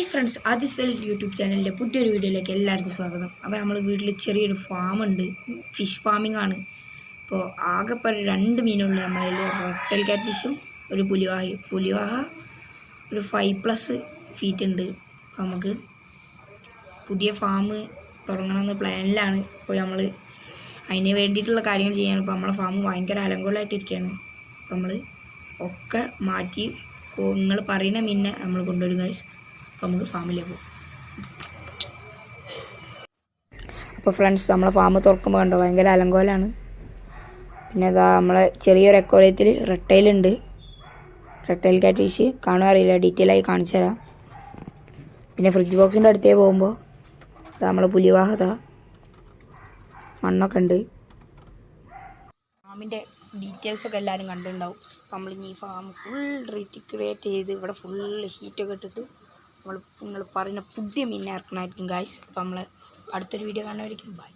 Hi friends ആദിസ് well YouTube ചാനലിന്റെ പുതിയൊരു വീഡിയോയിലേക്ക് എല്ലാവർക്കും സ്വാഗതം. അപ്പോൾ നമ്മൾ വീട്ടിൽ ചെറിയൊരു ഫാമുണ്ട്. ഫിഷ് ഫാമിംഗ് ആണ്. അപ്പോൾ ആകെ ഇപ്പോൾ രണ്ട് മീനുണ്ട് നമ്മളതിൽ റോട്ടൽ കാറ്റ് ഫിഷും ഒരു പുലിവാഹ. പുലിവാഹ ഒരു ഫൈവ് പ്ലസ് ഫീറ്റ് ഉണ്ട്. അപ്പോൾ നമുക്ക് പുതിയ ഫാം തുടങ്ങണമെന്ന് പ്ലാനിലാണ് ഇപ്പോൾ നമ്മൾ അതിന് വേണ്ടിയിട്ടുള്ള കാര്യങ്ങൾ ചെയ്യാണ്. ഇപ്പോൾ നമ്മളെ ഫാം ഭയങ്കര അലങ്കോലമായിട്ടിരിക്കുകയാണ് അപ്പോൾ നമ്മൾ ഒക്കെ മാറ്റി നിങ്ങൾ പറയുന്ന മീനിനെ നമ്മൾ കൊണ്ടുവരും ഗൈസ് അപ്പോൾ നമുക്ക് ഫാമിലേക്ക് പോകും. അപ്പോൾ ഫ്രണ്ട്സ് നമ്മളെ ഫാം തുറക്കുമ്പോൾ കണ്ടോ ഭയങ്കര അലങ്കോലാണ്. പിന്നെ അതാ നമ്മളെ ചെറിയൊരു എക്കോലയത്തിൽ റെട്ടയിലുണ്ട് റെട്ടയിൽ കാറ്റ് ഫിഷ് കാണുക അറിയില്ല ഡീറ്റെയിൽ ആയി കാണിച്ചു തരാം. പിന്നെ ഫ്രിഡ്ജ് ബോക്സിന്റെ അടുത്തേ പോകുമ്പോൾ ഇതാ നമ്മളെ പുലിവാഹത മണ്ണൊക്കെ ഉണ്ട്. ഫാമിന്റെ ഡീറ്റെയിൽസ് ഒക്കെ എല്ലാവരും കണ്ടിട്ടുണ്ടാവും. നമ്മളിനി ഈ ഫാം ഫുൾ റീക്രിയേറ്റ് ചെയ്ത് ഇവിടെ ഫുൾ ഷീറ്റൊക്കെ ഇട്ടിട്ട് നമ്മൾ നിങ്ങൾ പറയുന്ന പുതിയ മീനെ ഇറക്കണമായിരിക്കും ഗായ്സ് അപ്പോൾ നമ്മൾ അടുത്തൊരു വീഡിയോ കാണുമായിരിക്കും ബൈ